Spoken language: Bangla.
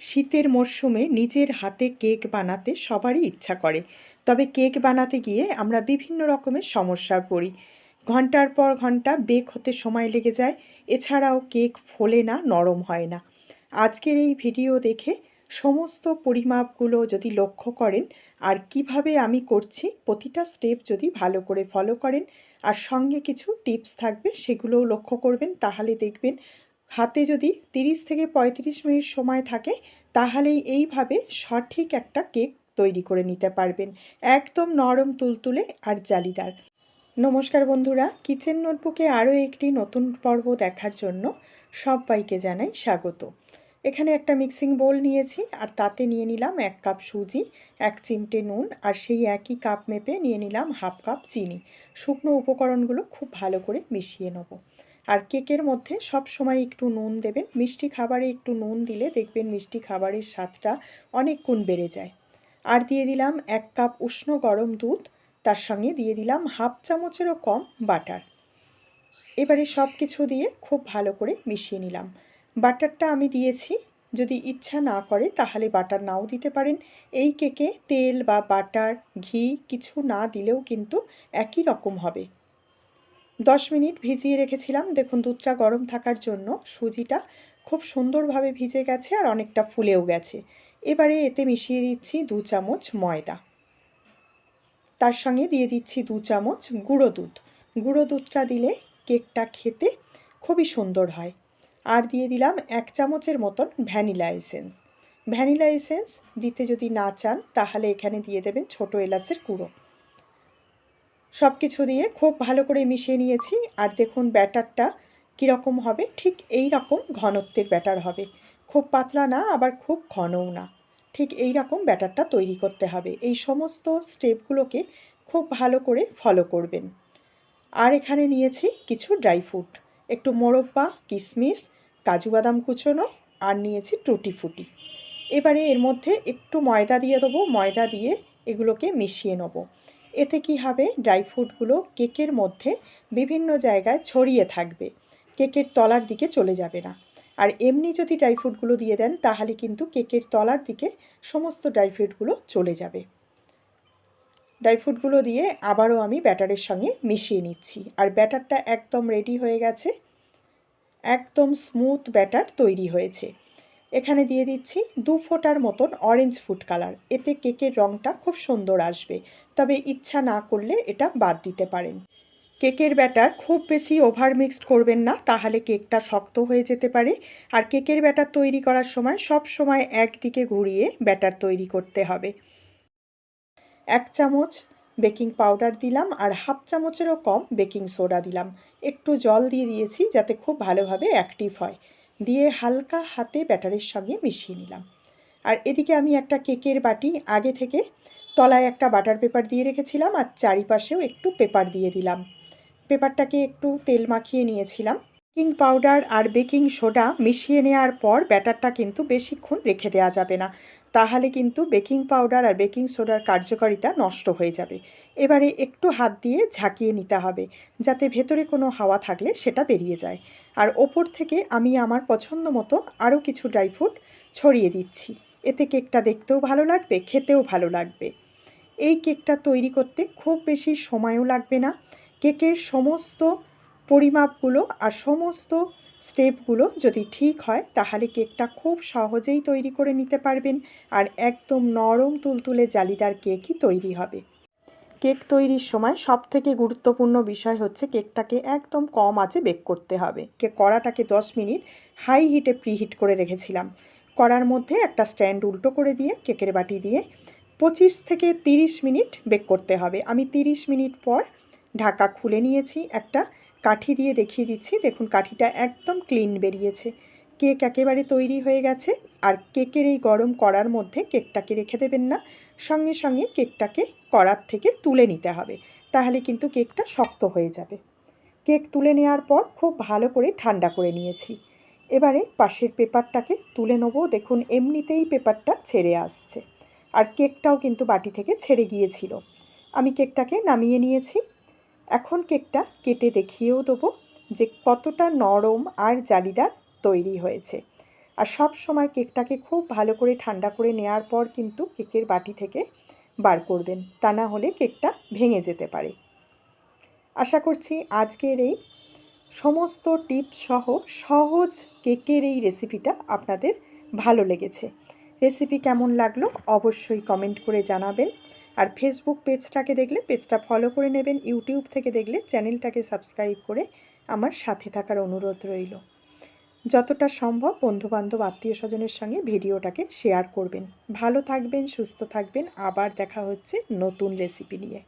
শীতের মরশুমে নিজের হাতে কেক বানাতে সবারই ইচ্ছা করে। তবে কেক বানাতে গিয়ে আমরা বিভিন্ন রকমের সমস্যায় পড়ি। ঘণ্টার পর ঘণ্টা বেক হতে সময় লেগে যায়, এছাড়াও কেক ফোলে না, নরম হয় না। আজকের এই ভিডিও দেখে সমস্ত পরিমাপগুলো যদি লক্ষ্য করেন, আর কীভাবে আমি করছি, প্রতিটা স্টেপ যদি ভালো করে ফলো করেন, আর সঙ্গে কিছু টিপস থাকবে, সেগুলোও লক্ষ্য করবেন, তাহলে দেখবেন হাতে যদি তিরিশ থেকে পঁয়ত্রিশ মিনিট সময় থাকে, তাহলেই এইভাবে সঠিক একটা কেক তৈরি করে নিতে পারবেন। একদম নরম তুলতুলে আর জালিদার। নমস্কার বন্ধুরা, কিচেন নোটবুকে আরও একটি নতুন পর্ব দেখার জন্য সবাইকে জানাই স্বাগত। এখানে একটা মিক্সিং বোল নিয়েছি, আর তাতে নিয়ে নিলাম এক কাপ সুজি, এক চিমটে নুন, আর সেই একই কাপ মেপে নিয়ে নিলাম হাফ কাপ চিনি। শুকনো উপকরণগুলো খুব ভালো করে মিশিয়ে নেব। আর কেকের মধ্যে সব সময় একটু নুন দেবেন। মিষ্টি খাবারে একটু নুন দিলে দেখবেন মিষ্টি খাবারের স্বাদটা অনেক গুণ বেড়ে যায়। আর দিয়ে দিলাম এক কাপ উষ্ণ গরম দুধ, তার সঙ্গে দিয়ে দিলাম হাফ চামচেরও কম বাটার। এবারে সব কিছু দিয়ে খুব ভালো করে মিশিয়ে নিলাম। বাটারটা আমি দিয়েছি, যদি ইচ্ছা না করে তাহলে বাটার নাও দিতে পারেন। এই কেকে তেল বা বাটার, ঘি কিছু না দিলেও কিন্তু একই রকম হবে। দশ মিনিট ভিজিয়ে রেখেছিলাম। দেখুন, দুধটা গরম থাকার জন্য সুজিটা খুব সুন্দরভাবে ভিজে গেছে আর অনেকটা ফুলেও গেছে। এবারে এতে মিশিয়ে দিচ্ছি দু চামচ ময়দা। তার সঙ্গে দিয়ে দিচ্ছি দু চামচ গুঁড়ো দুধ। গুঁড়ো দুধটা দিলে কেকটা খেতে খুবই সুন্দর হয়। আর দিয়ে দিলাম এক চামচের মতন ভ্যানিলা এসেন্স। ভ্যানিলা এসেন্স দিতে যদি না চান, তাহলে এখানে দিয়ে দেবেন ছোটো এলাচের গুঁড়ো। সব কিছু দিয়ে খুব ভালো করে মিশিয়ে নিয়েছি। আর দেখুন ব্যাটারটা কীরকম হবে, ঠিক এই রকম ঘনত্বের ব্যাটার হবে। খুব পাতলা না, আবার খুব ঘনও না। ঠিক এই রকম ব্যাটারটা তৈরি করতে হবে। এই সমস্ত স্টেপগুলোকে খুব ভালো করে ফলো করবেন। আর এখানে নিয়েছি কিছু ড্রাই ফ্রুট। একটু মোরব্বা কিশমিশ কাজু বাদাম কুচোনো আর নিয়েছি টুটি ফুটি। এবারে এর মধ্যে একটু ময়দা দিয়ে দেবো। ময়দা দিয়ে এগুলোকে মিশিয়ে নেব। এতে কি হবে? ড্রাই ফ্রুটগুলো কেকের মধ্যে বিভিন্ন জায়গায় ছড়িয়ে থাকবে। কেকের তলার দিকে চলে যাবে না। আর এমনি যদি ড্রাই ফ্রুটগুলো দিয়ে দেন, তাহলে কিন্তু কেকের তলার দিকে সমস্ত ড্রাই ফ্রুটগুলো চলে যাবে। ড্রাই ফ্রুটগুলো দিয়ে আবারও আমি ব্যাটারের সঙ্গে মিশিয়ে নিচ্ছি। আর ব্যাটারটা একদম রেডি হয়ে গেছে। একদম স্মুথ ব্যাটার তৈরি হয়েছে। এখানে দিয়ে দিচ্ছি দু ফোঁটার মতন অরেঞ্জ ফুড কালার এতে কেকের রঙটা খুব সুন্দর আসবে। তবে ইচ্ছা না করলে এটা বাদ দিতে পারেন। কেকের ব্যাটার খুব বেশি ওভার মিক্সড করবেন না, তাহলে কেকটা শক্ত হয়ে যেতে পারে। আর কেকের ব্যাটার তৈরি করার সময় সব সময় একদিকে ঘুরিয়ে ব্যাটার তৈরি করতে হবে। এক চামচ বেকিং পাউডার দিলাম আর হাফ চামচেরও কম বেকিং সোডা দিলাম। একটু জল দিয়ে দিয়েছি যাতে খুব ভালোভাবে অ্যাক্টিভ হয়। দিয়ে হালকা হাতে ব্যাটারের সঙ্গে মিশিয়ে নিলাম। আর এদিকে আমি একটা কেকের বাটি আগে থেকে তলায় একটা বাটার পেপার দিয়ে রেখেছিলাম আর চারিপাশেও একটু পেপার দিয়ে দিলাম। পেপারটাকে একটু তেল মাখিয়ে নিয়েছিলাম। বেকিং পাউডার আর বেকিং সোডা মিশিয়ে নেওয়ার পর ব্যাটারটা কিন্তু বেশিক্ষণ রেখে দেওয়া যাবে না। তাহলে কিন্তু বেকিং পাউডার আর বেকিং সোডার কার্যকারিতা নষ্ট হয়ে যাবে। এবারে একটু হাত দিয়ে ঝাঁকিয়ে নিতে হবে, যাতে ভেতরে কোনো হাওয়া থাকলে সেটা বেরিয়ে যায়। আর ওপর থেকে আমি আমার পছন্দ মতো আরও কিছু ড্রাই ফ্রুট ছড়িয়ে দিচ্ছি। এতে কেকটা দেখতেও ভালো লাগবে, খেতেও ভালো লাগবে। এই কেকটা তৈরি করতে খুব বেশি সময়ও লাগবে না। কেকের সমস্ত পরিমাপগুলো আর সমস্ত স্টেপগুলো যদি ঠিক হয়, তাহলে কেকটা খুব সহজেই তৈরি করে নিতে পারবেন আর একদম নরম তুলতুলে জালিদার কেকই তৈরি হবে। কেক তৈরির সময় সব থেকে গুরুত্বপূর্ণ বিষয় হচ্ছে কেকটাকে একদম কম আঁচে বেক করতে হবে। কে কড়াটাকে দশ মিনিট হাই হিটে প্রিহিট করে রেখেছিলাম। কড়ার মধ্যে একটা স্ট্যান্ড উল্টো করে দিয়ে, কেকের বাটি দিয়ে পঁচিশ থেকে তিরিশ মিনিট বেক করতে হবে। আমি তিরিশ মিনিট পর ঢাকা খুলে নিয়েছি একটা কাঠি দিয়ে দেখিয়ে দিচ্ছি। দেখুন, কাঠিটা একদম ক্লিন বেরিয়েছে। কেক একেবারে তৈরি হয়ে গেছে। আর কেকের এই গরম কড়ার মধ্যে কেকটাকে রেখে দেবেন না। সঙ্গে সঙ্গে কেকটাকে কড়ার থেকে তুলে নিতে হবে। তাহলে কিন্তু কেকটা শক্ত হয়ে যাবে। কেক তুলে নেওয়ার পর খুব ভালো করে ঠান্ডা করে নিয়েছি। এবারে পাশের পেপারটাকে তুলে নেব। দেখুন, এমনিতেই পেপারটা ছেড়ে আসছে। আর কেকটাও কিন্তু বাটি থেকে ছেড়ে গিয়েছিল। আমি কেকটাকে নামিয়ে নিয়েছি। এখন কেকটা কেটে দেখিয়েও দেবো যে কতটা নরম আর জালিদার তৈরি হয়েছে। আর সব সময় কেকটাকে খুব ভালো করে ঠান্ডা করে নেওয়ার পর কিন্তু কেকের বাটি থেকে বার করবেন, তা না হলে কেকটা ভেঙে যেতে পারে। আশা করছি আজকের এই সমস্ত টিপস সহ সহজ কেকের এই রেসিপিটা আপনাদের ভালো লেগেছে। রেসিপি কেমন লাগল অবশ্যই কমেন্ট করে জানাবেন। আর ফেসবুক পেজটাকে দেখলে পেজটা ফলো করে নেবেন ইউটিউব থেকে দেখলে চ্যানেলটাকে সাবস্ক্রাইব করে আমার সাথে থাকার অনুরোধ রইল। যতটা সম্ভব বন্ধুবান্ধব আত্মীয় স্বজনের সঙ্গে ভিডিওটাকে শেয়ার করবেন। ভালো থাকবেন, সুস্থ থাকবেন, আবার দেখা হচ্ছে নতুন রেসিপি নিয়ে।